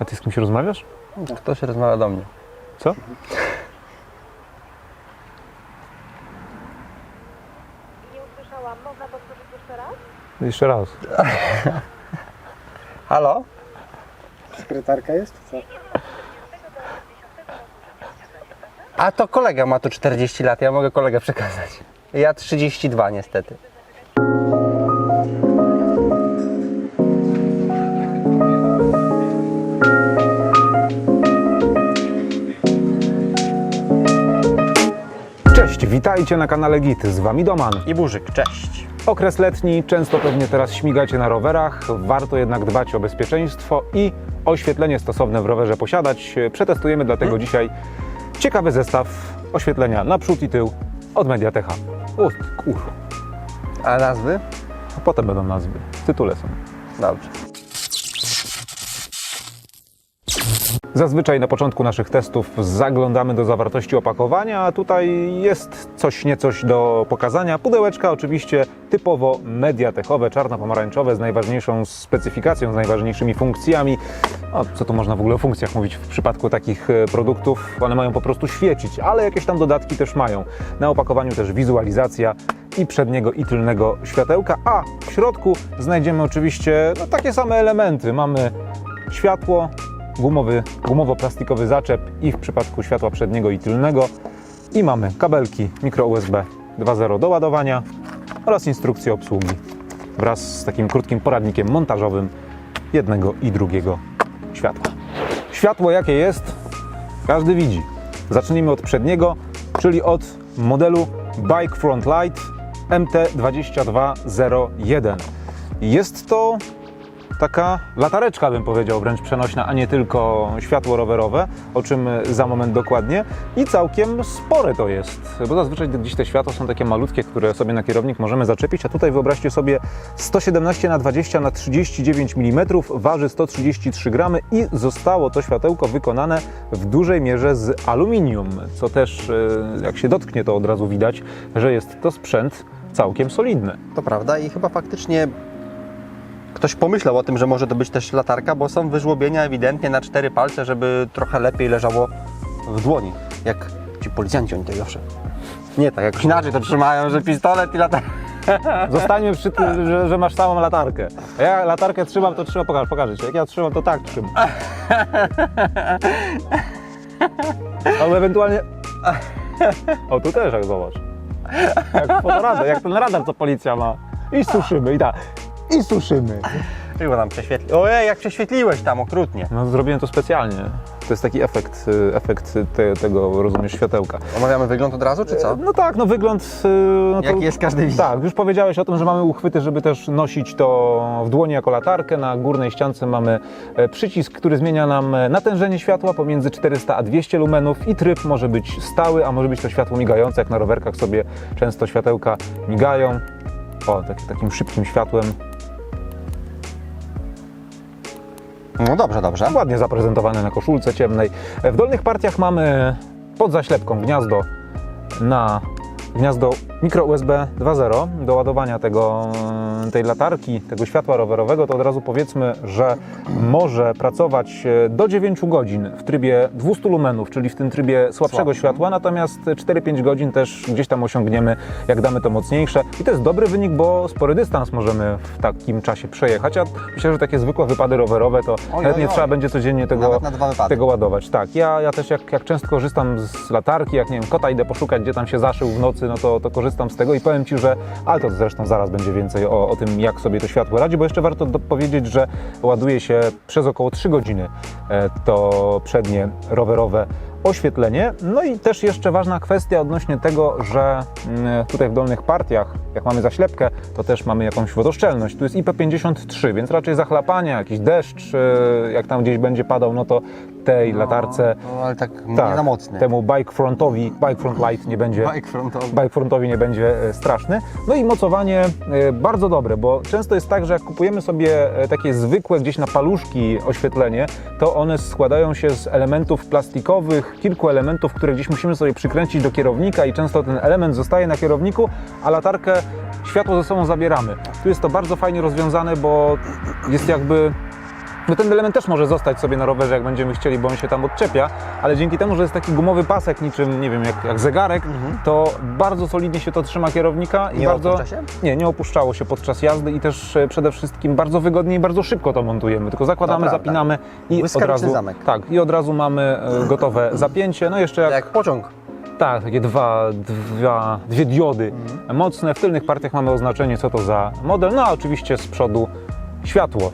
A ty z kimś rozmawiasz? Ktoś rozmawia do mnie. Co? Nie usłyszałam. Można powtórzyć jeszcze raz? Jeszcze raz. Halo? Sekretarka jest, czy co? A to kolega ma tu 40 lat, ja mogę kolegę przekazać. Ja 32 niestety. Witajcie na kanale Git. Z wami Doman. I Burzyk, cześć. Okres letni, często pewnie teraz śmigacie na rowerach, warto jednak dbać o bezpieczeństwo i oświetlenie stosowne w rowerze posiadać. Przetestujemy dlatego dzisiaj ciekawy zestaw oświetlenia na przód i tył od Mediatecha. O, kur... A nazwy? A potem będą nazwy, w tytule są. Dobrze. Zazwyczaj na początku naszych testów zaglądamy do zawartości opakowania, a tutaj jest coś niecoś do pokazania. Pudełeczka oczywiście typowo mediatechowe, czarno-pomarańczowe z najważniejszą specyfikacją, z najważniejszymi funkcjami. Co tu można w ogóle o funkcjach mówić w przypadku takich e, produktów? One mają po prostu świecić, ale jakieś tam dodatki też mają. Na opakowaniu też wizualizacja i przedniego i tylnego światełka, a w środku znajdziemy oczywiście no, takie same elementy. Mamy światło, gumowy, gumowo-plastikowy zaczep i w przypadku światła przedniego i tylnego. I mamy kabelki mikro USB 2.0 do ładowania oraz instrukcję obsługi wraz z takim krótkim poradnikiem montażowym jednego i drugiego światła. Światło jakie jest, każdy widzi. Zacznijmy od przedniego, czyli od modelu Bike Front Light MT2201. Jest to taka latareczka, bym powiedział, wręcz przenośna, a nie tylko światło rowerowe, o czym za moment dokładnie. I całkiem spore to jest, bo zazwyczaj gdzieś te światła są takie malutkie, które sobie na kierownik możemy zaczepić, a tutaj wyobraźcie sobie 117 na 20 na 39 mm, waży 133 gramy i zostało to światełko wykonane w dużej mierze z aluminium, co też e, jak się dotknie to od razu widać, że jest to sprzęt całkiem solidny. To prawda i chyba faktycznie ktoś pomyślał o tym, że może to być też latarka, bo są wyżłobienia ewidentnie na cztery palce, żeby trochę lepiej leżało w dłoni. Jak ci policjanci oni to zawsze. Nie tak, jakoś inaczej to trzymają, że pistolet i latarka. Zostańmy przy tym, że, że masz samą latarkę. A ja latarkę trzymam, to trzymam, pokażę, pokażę ci. Jak ja trzymam, to tak trzymam. Albo ewentualnie... O, tu też jak zobacz. Jak fotoradar, jak ten radar, co policja ma. I suszymy, i tak. I suszymy. Chyba nam prześwietli. Ojej, jak prześwietliłeś tam okrutnie. No zrobiłem to specjalnie. To jest taki efekt, y, efekt te, tego, rozumiesz, światełka. Omawiamy wygląd od razu, czy co? No tak, no wygląd... y, No Jaki jest każdy widzi. Tak, już powiedziałeś o tym, że mamy uchwyty, żeby też nosić to w dłoni jako latarkę. Na górnej ściance mamy e, przycisk, który zmienia nam e, natężenie światła pomiędzy 400 a 200 lumenów i tryb może być stały, a może być to światło migające, jak na rowerkach sobie często światełka migają. O, tak, takim szybkim światłem. No dobrze, dobrze. Ładnie zaprezentowane na koszulce ciemnej. W dolnych partiach mamy pod zaślepką gniazdo na gniazdo mikro USB 2.0 do ładowania tego, tej latarki, tego światła rowerowego, to od razu powiedzmy, że może pracować e, do 9 godzin w trybie 200 lumenów, czyli w tym trybie słabszego Słabszym. światła, natomiast 4-5 godzin też gdzieś tam osiągniemy, jak damy to mocniejsze. I to jest dobry wynik, bo spory dystans możemy w takim czasie przejechać, a myślę, że takie zwykłe wypady rowerowe to oj, chętnie oj. trzeba będzie codziennie tego, Nawet na tego ładować. Tak, ja, ja też jak, jak często korzystam z latarki, jak nie wiem, kota idę poszukać, gdzie tam się zaszył w nocy, no to, to korzystam z tego i powiem Ci, że, ale to zresztą zaraz będzie więcej o, o tym, jak sobie to światło radzi, bo jeszcze warto powiedzieć, że ładuje się przez około 3 godziny e, to przednie rowerowe oświetlenie. No i też jeszcze ważna kwestia odnośnie tego, że mm, tutaj w dolnych partiach, jak mamy zaślepkę, to też mamy jakąś wodoszczelność. Tu jest IP53, więc raczej zachlapanie, jakiś deszcz, e, jak tam gdzieś będzie padał, no to tej latarce No, ale tak, nie tak, mocny. temu bike frontowi, bike front light nie będzie Bike frontowy. bike frontowi nie będzie e, straszny. No i mocowanie e, bardzo dobre, bo często jest tak, że jak kupujemy sobie e, takie zwykłe gdzieś na paluszki oświetlenie, to one składają się z elementów plastikowych, kilku elementów, które gdzieś musimy sobie przykręcić do kierownika i często ten element zostaje na kierowniku, a latarkę światło ze sobą zabieramy. Tu jest to bardzo fajnie rozwiązane, bo jest jakby Bo ten element też może zostać sobie na rowerze, jak będziemy chcieli, bo on się tam odczepia, ale dzięki temu, że jest taki gumowy pasek, niczym, nie wiem, jak, jak zegarek, to bardzo solidnie się to trzyma kierownika i Mhm. Nie bardzo... opuszcza się? Nie, nie opuszczało się podczas jazdy i też e, przede wszystkim bardzo wygodnie i bardzo szybko to montujemy. Tylko zakładamy, prawda. zapinamy i od razu... zamek. Tak, i od razu mamy e, gotowe zapięcie. No jeszcze jak Jak pociąg. tak, takie dwa, dwa, dwie diody mocne. W tylnych partiach mamy oznaczenie, co to za model. No a oczywiście z przodu światło.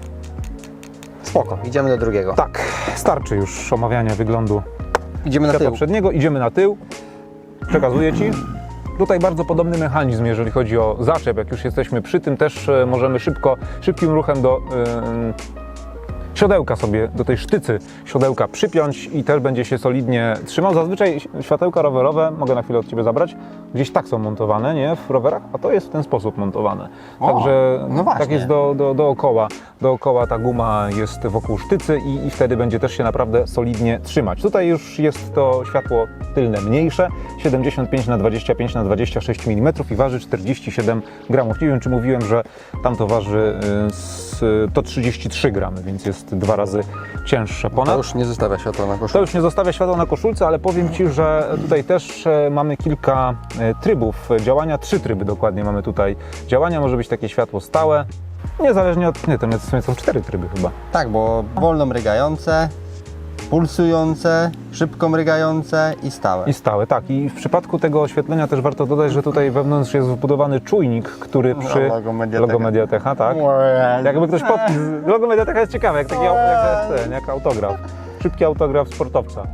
Spoko, idziemy do drugiego. Tak, starczy już omawiania wyglądu Idziemy na tył. przedniego. Idziemy na tył. Przekazuję Ci. Tutaj bardzo podobny mechanizm, jeżeli chodzi o zaczep. Jak już jesteśmy przy tym, też e, możemy szybko, szybkim ruchem do e, siodełka sobie, do tej sztycy siodełka przypiąć i też będzie się solidnie trzymał. Zazwyczaj światełka rowerowe, mogę na chwilę od Ciebie zabrać, gdzieś tak są montowane, nie? W rowerach, a to jest w ten sposób montowane. O, Także no tak jest do, do, dookoła. Dookoła ta guma jest wokół sztycy i, i wtedy będzie też się naprawdę solidnie trzymać. Tutaj już jest to światło tylne mniejsze, 75 na 25 na 26 mm i waży 47 gramów. Nie wiem, czy mówiłem, że tam to waży y, to 33 gramy, więc jest dwa razy cięższe ponad. To już nie zostawia światła na To koszulce. już nie zostawia światła na koszulce, ale powiem Ci, że tutaj też e, mamy kilka e, trybów działania, trzy tryby dokładnie mamy tutaj działania. Może być takie światło stałe, niezależnie od... Nie, to w sumie są cztery tryby chyba. Tak, bo wolno mrygające, pulsujące, szybko mrygające i stałe. I stałe, tak. I w przypadku tego oświetlenia też warto dodać, że tutaj wewnątrz jest wbudowany czujnik, który przy... logo Mediatecha. Logo Mediatecha, tak. Jakby ktoś podpis... Logo Mediatecha jest ciekawe, jak taki jak, ten, jak autograf. Szybki autograf sportowca.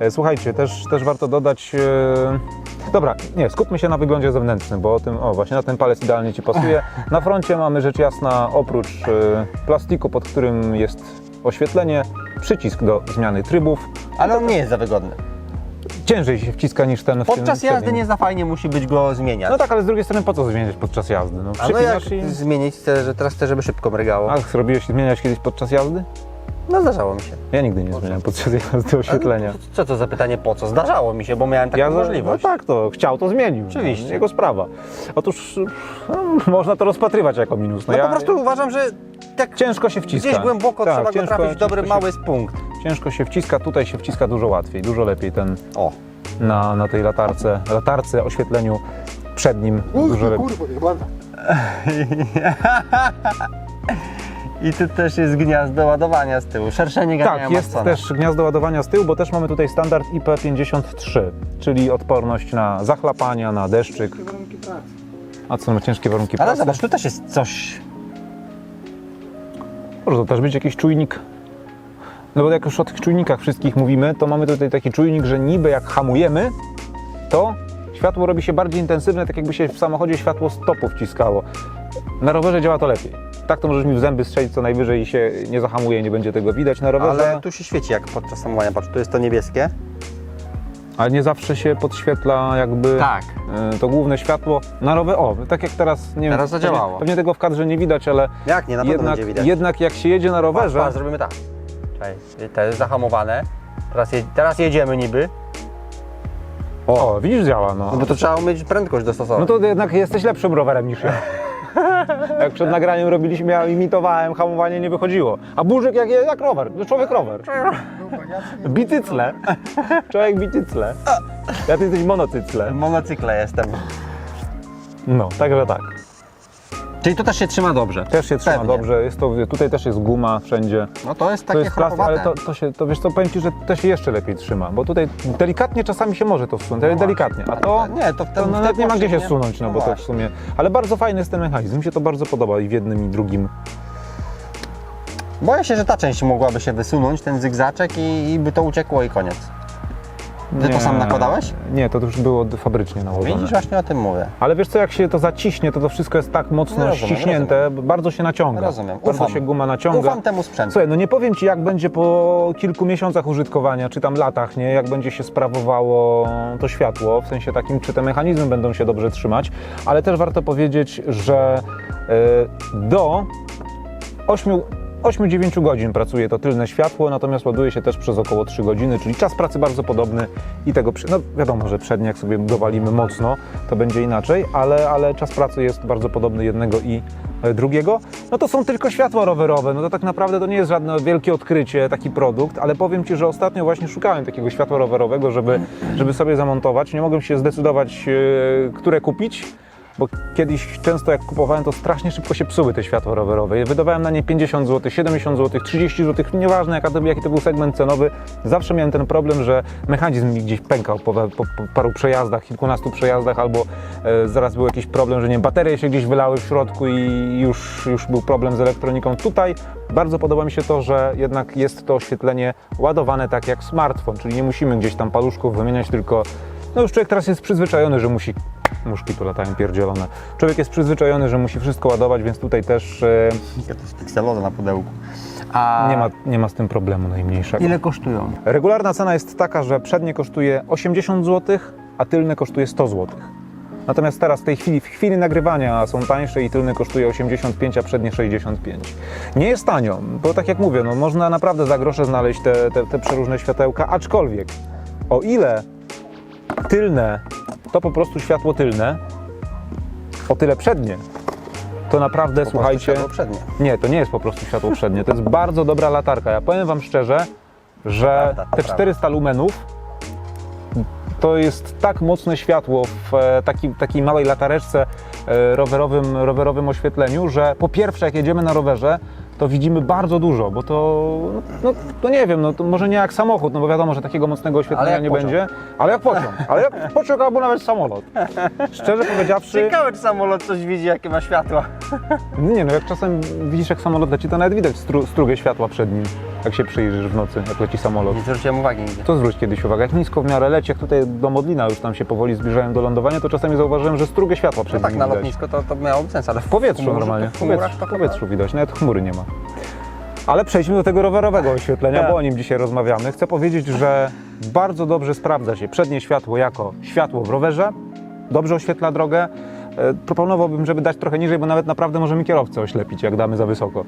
E, Słuchajcie, też, też warto dodać... e, Dobra, nie, skupmy się na wyglądzie zewnętrznym, bo o tym, o właśnie na ten palec idealnie Ci pasuje. Na froncie mamy rzecz jasna, oprócz e, plastiku, pod którym jest oświetlenie, przycisk do zmiany trybów. Ale on nie jest za wygodny. Ciężej się wciska niż ten w tym Podczas jazdy nie za fajnie musi być go zmieniać. No tak, ale z drugiej strony po co zmieniać podczas jazdy? No, A no jak przypinasz i... zmienić chcę, że teraz chcę, żeby szybko mrygało? A zrobiłeś zmieniać kiedyś podczas jazdy? No zdarzało mi się. Ja nigdy nie zmieniam podczas jazdy oświetlenia. Co to za pytanie po co? Zdarzało mi się, bo miałem taką Ja, możliwość. No tak, to chciał, to zmienił. Oczywiście. No, jego sprawa. Otóż no, można to rozpatrywać jako minus. No ja, po prostu uważam, że tak Ciężko się wciska. gdzieś głęboko Tak, trzeba go ciężko- trafić w dobry, ciężko się- mały punkt. Ciężko się wciska, tutaj się wciska dużo łatwiej, dużo lepiej ten O, na, na tej latarce, latarce, oświetleniu przednim. dużo lepiej. kurwa. I tu też jest gniazdo ładowania z tyłu. Szerszenie ganiania Tak, jest Massona. też gniazdo ładowania z tyłu, bo też mamy tutaj standard IP53, czyli odporność na zachlapania, na deszczyk. Jakie warunki pracy. A co, ma ciężkie warunki Ale pracy? zobacz, tu też jest coś. Może to też być jakiś czujnik. No bo jak już o tych czujnikach wszystkich mówimy, to mamy tutaj taki czujnik, że niby jak hamujemy, to światło robi się bardziej intensywne, tak jakby się w samochodzie światło stopu wciskało. Na rowerze działa to lepiej. Tak to możesz mi w zęby strzelić co najwyżej i się nie zahamuje, nie będzie tego widać na rowerze. Ale tu się świeci jak podczas hamowania. Patrz, tu jest to niebieskie. Ale nie zawsze się podświetla jakby Tak. e, to główne światło na rower. O, tak jak teraz, nie Teraz wiem, zadziałało. Pewnie, pewnie tego w kadrze nie widać, ale Jak nie, na pewno jednak, będzie widać. jednak jak się jedzie na Patrz, rowerze, patrz, zrobimy tak. Czekaj, to jest zahamowane. Teraz, je, teraz jedziemy niby. o, widzisz, działa. No. No bo to trzeba umieć prędkość dostosować. No to jednak jesteś lepszym rowerem niż ja. Jak przed nagraniem robiliśmy, ja imitowałem, hamowanie nie wychodziło. A Burzyk jak, jak rower, no człowiek rower. Bicycle. Człowiek bicycle. Ja ty jesteś monocycle. Monocykle jestem. No, także tak. Czyli to też się trzyma dobrze. Też się trzyma Pewnie. dobrze. Jest to, tutaj też jest guma wszędzie. No to jest To takie jest plastik, ale to, to, się, to wiesz co, powiem Ci, że to się jeszcze lepiej trzyma, bo tutaj delikatnie czasami się może to wsunąć, ale No delikatnie, a to, Nie, to w to tym- w tej nawet nie ma gdzie się wsunąć, no, no bo to w sumie, ale bardzo fajny jest ten mechanizm, mi się to bardzo podoba i w jednym i drugim. Boję się, że ta część mogłaby się wysunąć, ten zygzaczek i, i by to uciekło i koniec. Ty to sam nakładałeś? Nie, to już było fabrycznie nałożone. Widzisz, właśnie o tym mówię. Ale wiesz co, jak się to zaciśnie, to to wszystko jest tak mocno No rozumiem, ściśnięte, bardzo się naciąga. Rozumiem. Bardzo Ufam. się guma naciąga. Ufam temu sprzętu. Słuchaj, no nie powiem Ci, jak będzie po kilku miesiącach użytkowania, czy tam latach, nie, jak będzie się sprawowało to światło, w sensie takim, czy te mechanizmy będą się dobrze trzymać, ale też warto powiedzieć, że e, do 8 8-9 godzin pracuje to tylne światło, natomiast ładuje się też przez około 3 godziny, czyli czas pracy bardzo podobny i tego, no wiadomo, że przednie jak sobie dowalimy mocno, to będzie inaczej, ale, ale czas pracy jest bardzo podobny jednego i e, drugiego. No to są tylko światła rowerowe, no to tak naprawdę to nie jest żadne wielkie odkrycie, taki produkt, ale powiem Ci, że ostatnio właśnie szukałem takiego światła rowerowego, żeby, żeby sobie zamontować. Nie mogłem się zdecydować, e, które kupić, bo kiedyś często jak kupowałem, to strasznie szybko się psuły te światła rowerowe. Wydawałem na nie 50 zł, 70 zł, 30 zł, nieważne jaka to, jaki to był segment cenowy. Zawsze miałem ten problem, że mechanizm mi gdzieś pękał po, po, paru przejazdach, kilkunastu przejazdach, albo e, zaraz był jakiś problem, że nie baterie się gdzieś wylały w środku i już, już był problem z elektroniką. Tutaj bardzo podoba mi się to, że jednak jest to oświetlenie ładowane tak jak smartfon, czyli nie musimy gdzieś tam paluszków wymieniać, tylko no już człowiek teraz jest przyzwyczajony, że musi muszki tu latają pierdzielone. Człowiek jest przyzwyczajony, że musi wszystko ładować, więc tutaj też e, Ja to jest pikseloza na pudełku. A nie, ma, nie ma z tym problemu najmniejszego. ile kosztują? Regularna cena jest taka, że przednie kosztuje 80 zł, a tylne kosztuje 100 zł. Natomiast teraz w tej chwili, w chwili nagrywania są tańsze i tylny kosztuje 85, a przednie 65. Nie jest tanio, bo tak jak mówię, no można naprawdę za grosze znaleźć te, te, te przeróżne światełka, aczkolwiek o ile tylne to po prostu światło tylne, o tyle przednie to naprawdę, Po słuchajcie, światło przednie. nie, to nie jest po prostu światło przednie. To jest bardzo dobra latarka. Ja powiem Wam szczerze, że prawda, te prawda. 400 lumenów to jest tak mocne światło w e, taki, takiej małej latareczce e, rowerowym, rowerowym oświetleniu, że po pierwsze jak jedziemy na rowerze, to widzimy bardzo dużo, bo to, no, to nie wiem, no to może nie jak samochód, no bo wiadomo, że takiego mocnego oświetlenia nie pociąg. będzie, ale jak pociąg, ale jak pociąg albo nawet samolot. Szczerze powiedziawszy, Ciekawe, czy samolot coś widzi, jakie ma światła. nie no, jak czasem widzisz jak samolot leci, to nawet widać stru, strugę światła przed nim, jak się przyjrzysz w nocy, jak leci samolot. Nie zwróciłem uwagi nigdy. To zwróć kiedyś uwagę, jak nisko w miarę leci, jak tutaj do Modlina już tam się powoli zbliżałem do lądowania, to czasami zauważyłem, że strugę światła przed No tak, na widać. lotnisko to, to miałoby sens, ale W powietrzu chmurze- normalnie, W chmurach powietrzu, to w powietrzu widać, nawet chmury nie ma. Ale przejdźmy do tego rowerowego oświetlenia, bo o nim dzisiaj rozmawiamy. Chcę powiedzieć, że bardzo dobrze sprawdza się przednie światło jako światło w rowerze, dobrze oświetla drogę. E, Proponowałbym, żeby dać trochę niżej, bo nawet naprawdę możemy kierowcę oślepić, jak damy za wysoko.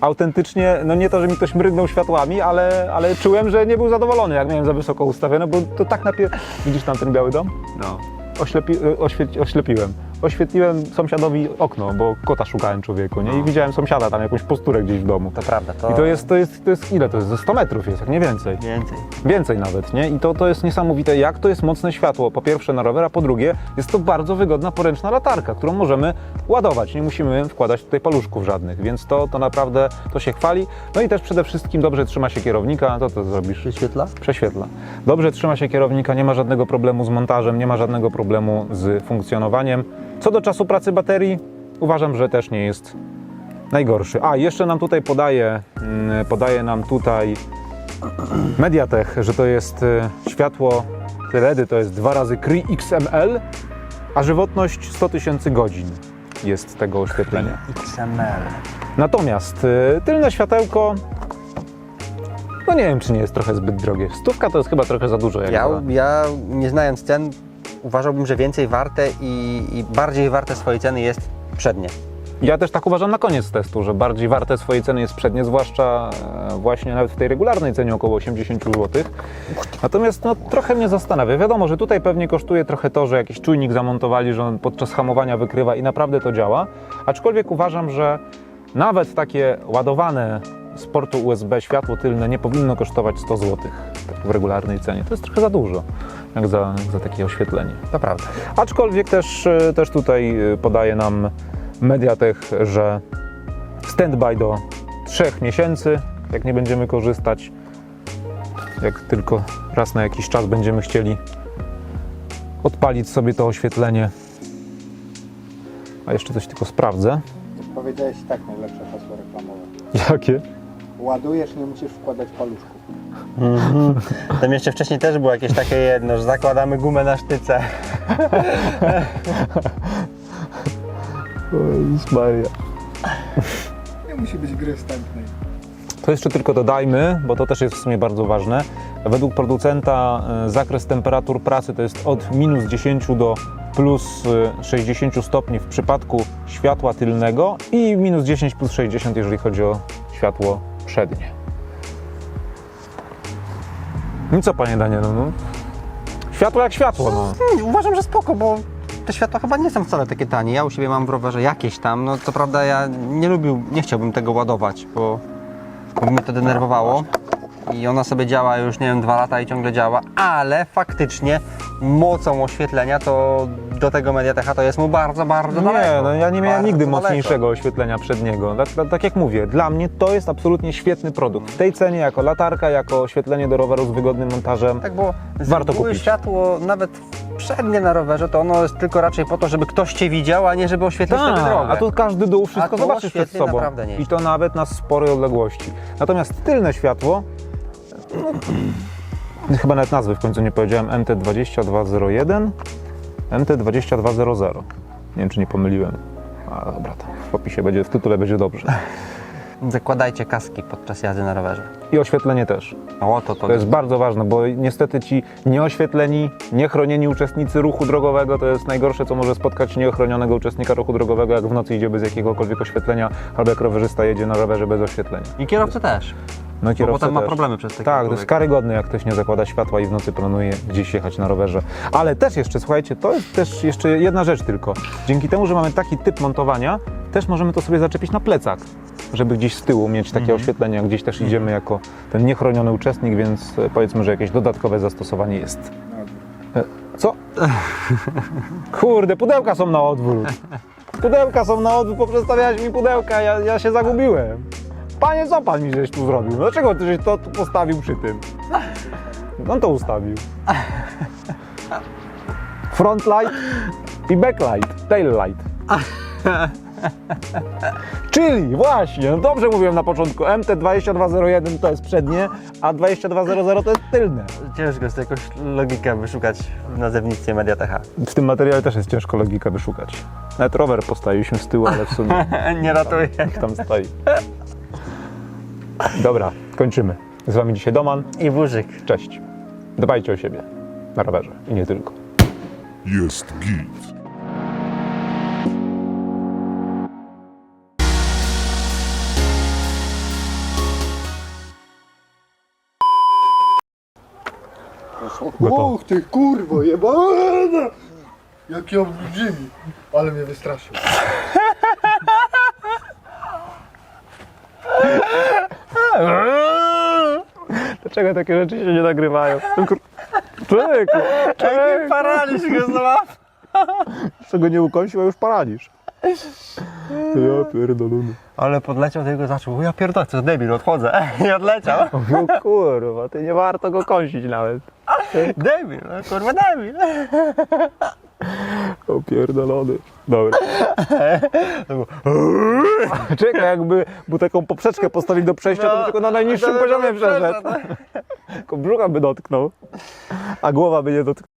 Autentycznie, no nie to, że mi ktoś mrygnął światłami, ale, ale czułem, że nie był zadowolony, jak miałem za wysoko ustawione, bo to tak napier... Widzisz tam ten biały dom? No. Oślepi, oświe- oślepiłem. Oświetliłem sąsiadowi okno, bo kota szukałem człowieku, nie? I widziałem sąsiada tam, jakąś posturę gdzieś w domu. To prawda, to, I to jest, to jest, to jest ile? To jest ze 100 metrów jest, jak nie więcej. więcej. Więcej nawet, nie? I to, to jest niesamowite, jak to jest mocne światło. Po pierwsze na rower, a po drugie jest to bardzo wygodna, poręczna latarka, którą możemy ładować. Nie musimy wkładać tutaj paluszków żadnych, więc to, to naprawdę to się chwali. No i też przede wszystkim dobrze trzyma się kierownika. To to zrobisz? Wyświetla? Prześwietla. Dobrze trzyma się kierownika, nie ma żadnego problemu z montażem, nie ma żadnego problemu z funkcjonowaniem. Co do czasu pracy baterii, uważam, że też nie jest najgorszy. A, jeszcze nam tutaj podaje, mm, podaje nam tutaj Mediatek, że to jest y, światło LED, to jest dwa razy CRI XML, a żywotność 100 tysięcy godzin jest tego oświetlenia. XML. Natomiast y, tylne światełko, no nie wiem, czy nie jest trochę zbyt drogie. Stówka to jest chyba trochę za dużo. Jak Ja, ja, nie znając cen, uważałbym, że więcej warte i, i bardziej warte swojej ceny jest przednie. ja też tak uważam na koniec testu, że bardziej warte swojej ceny jest przednie, zwłaszcza e, właśnie nawet w tej regularnej cenie około 80 zł. Natomiast no, trochę mnie zastanawia. Wiadomo, że tutaj pewnie kosztuje trochę to, że jakiś czujnik zamontowali, że on podczas hamowania wykrywa i naprawdę to działa. Aczkolwiek uważam, że nawet takie ładowane z portu USB światło tylne nie powinno kosztować 100 zł tak w regularnej cenie. To jest trochę za dużo, jak za, jak za takie oświetlenie. To prawda. Aczkolwiek też, e, też tutaj e, podaje nam Mediatek, że standby do 3 miesięcy, jak nie będziemy korzystać, jak tylko raz na jakiś czas będziemy chcieli odpalić sobie to oświetlenie. A jeszcze coś tylko sprawdzę. Powiedziałeś tak najlepsze hasło reklamowe. Jakie? Ładujesz, nie musisz wkładać paluszków. Tam jeszcze wcześniej też było jakieś takie jedno, że zakładamy gumę na sztyce. Maria. Nie musi być gry wstępnej. To jeszcze tylko dodajmy, bo to też jest w sumie bardzo ważne. Według producenta e, zakres temperatur pracy to jest od minus 10 do plus e, 60 stopni w przypadku światła tylnego i minus 10 plus 60 jeżeli chodzi o światło przednie. No co, panie Danielu? No, światło jak światło, no. Hmm, Uważam, że spoko, bo te światła chyba nie są wcale takie tanie. Ja u siebie mam w rowerze jakieś tam, no co prawda ja nie lubił, nie chciałbym tego ładować, bo, bo mnie to denerwowało. I ona sobie działa już, nie wiem, dwa lata i ciągle działa, ale faktycznie mocą oświetlenia to do tego Mediatecha to jest mu bardzo, bardzo daleko. Nie, no ja nie miałem nigdy daleko. mocniejszego oświetlenia przedniego. Tak, tak, tak jak mówię, dla mnie to jest absolutnie świetny produkt. W tej cenie, jako latarka, jako oświetlenie do roweru z wygodnym montażem. Tak, bo Warto kupić. światło, nawet przednie na rowerze, to ono jest tylko raczej po to, żeby ktoś Cię widział, a nie żeby oświetlić Tak, tę drogę. a tu każdy dół wszystko zobaczysz przed sobą. I to nawet na sporej odległości. Natomiast tylne światło, chyba nawet nazwy w końcu nie powiedziałem, MT2201, MT2200. Nie wiem, czy nie pomyliłem. A dobra, to w opisie będzie, w tytule będzie dobrze. Zakładajcie kaski podczas jazdy na rowerze. I oświetlenie też. O, to to, To jest bardzo ważne, bo niestety ci nieoświetleni, niechronieni uczestnicy ruchu drogowego to jest najgorsze, co może spotkać nieochronionego uczestnika ruchu drogowego, jak w nocy idzie bez jakiegokolwiek oświetlenia, albo jak rowerzysta jedzie na rowerze bez oświetlenia. I kierowcy też, No bo potem ma też. problemy przez takiego Tak, to jest karygodne, jak ktoś nie zakłada światła i w nocy planuje gdzieś jechać na rowerze. Ale też jeszcze, słuchajcie, to jest też jeszcze jedna rzecz tylko. Dzięki temu, że mamy taki typ montowania, też możemy to sobie zaczepić na plecak, żeby gdzieś z tyłu mieć takie oświetlenie, jak gdzieś też idziemy jako ten niechroniony uczestnik, więc e, powiedzmy, że jakieś dodatkowe zastosowanie jest. E, Co? Kurde, pudełka są na odwrót. Pudełka są na odwrót, poprzestawiałeś mi pudełka, ja, ja się zagubiłem. Panie, co pan mi żeś tu zrobił? Dlaczego ty żeś to tu postawił przy tym? On to ustawił. Front light i backlight, tail light. Czyli właśnie, no dobrze mówiłem na początku, MT2201 to jest przednie, a 2200 to jest tylne. Ciężko jest jakąś logikę wyszukać w nazewnictwie Mediatecha. W tym materiale też jest ciężko logikę wyszukać. Nawet rower postawiliśmy z tyłu, ale w sumie nie ratuje. jak tam stoi. Dobra, kończymy. Z wami dzisiaj Doman. I burzyk. Cześć. Dbajcie o siebie na rowerze i nie tylko. Jest git. Uch, ty kurwo jebana! Jaki olbrzymi. Ale mnie wystraszył. Dlaczego takie rzeczy się nie nagrywają? Człowieku, człowieku, Paraliż go złap. czego nie ukąsił, a już paraliż. Ja pierdolony. Ale podleciał, tego zaczął. O, Ja pierdolę, co debil, odchodzę. I odleciał. No kurwa, ty nie warto go kąsić nawet. Debil, no, kurwa debil. O pierdolony. Dobra. Czekaj, jakby mu taką poprzeczkę postawili do przejścia, to by tylko na najniższym to poziomie przeszedł. przeszedł. Tylko brzucha by dotknął, a głowa by nie dotknęła.